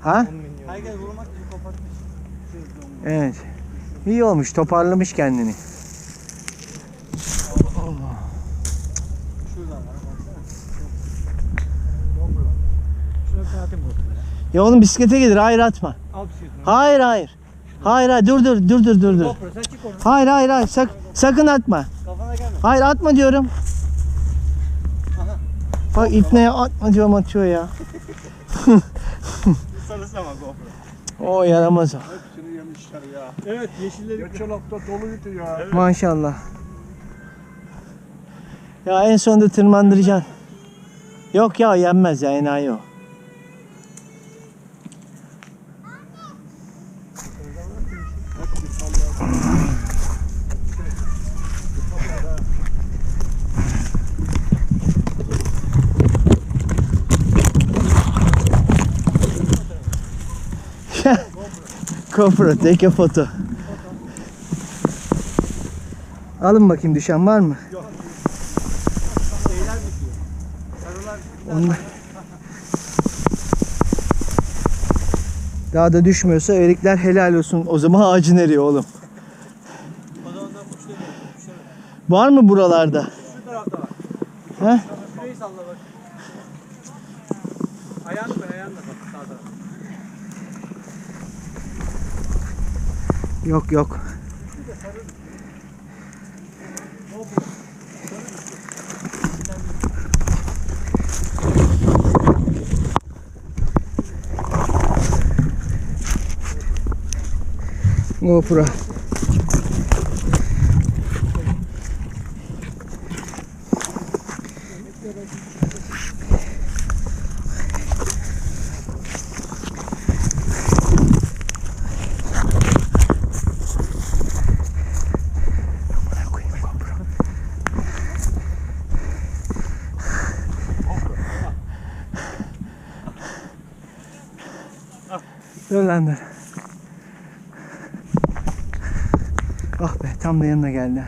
Ha? Herkes vurmak için kopartmış. Evet. İyi olmuş. Toparlamış kendini. Ya oğlum bisiklete gelir. Hayır atma. Hayır hayır. Hayır hayır dur dur dur dur dur dur. Hayır hayır hayır sak sakın atma. Kafana gelme. Hayır atma diyorum. Bak ipneye atma diyorum atıyor ya. Sarısı ama GoPro. O yaramaz. Hepsini yemişler ya. Evet yeşilleri. Geçen hafta doluydu ya. Maşallah. Ya en sonunda tırmandıracaksın. Yok ya yenmez ya enayi o. GoPro take a photo. Alın bakayım düşen var mı? Şeyler bitiyor. Sarılar Onlar... Daha da düşmüyorsa erikler helal olsun. O zaman ağacın eriyor oğlum. Var mı buralarda? Şu tarafta var. He? Şurayı salla bak. Ayağını koy ayağını da bak sağ tarafa. Yok yok. GoPro. Amına Dur. Ah be tam da yanına geldi.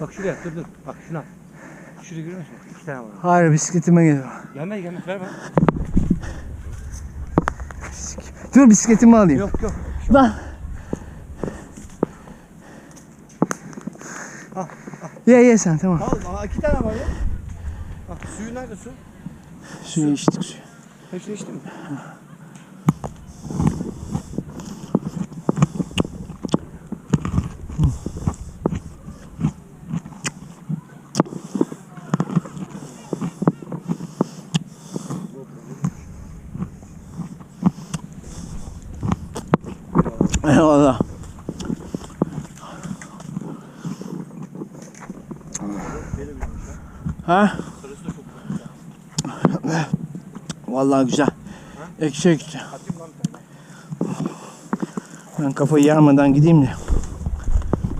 Bak şuraya dur dur. Bak şuna. Şuraya görüyor musun? İki tane var. Hayır bisikletime geliyor. Gelmez gelmez ver bana. Dur bisikletimi alayım. Yok yok. Lan. Ye ye sen tamam. Al aa, iki tane var ya. Bak suyu nerede su? Suyu içtik suyu. Hepsini içtin mi? Eyvallah. Ha? Vallahi güzel. Ekşi ekşi. Tane. Ben kafayı yarmadan gideyim de.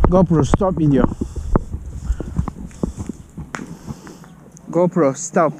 GoPro stop video. GoPro stop.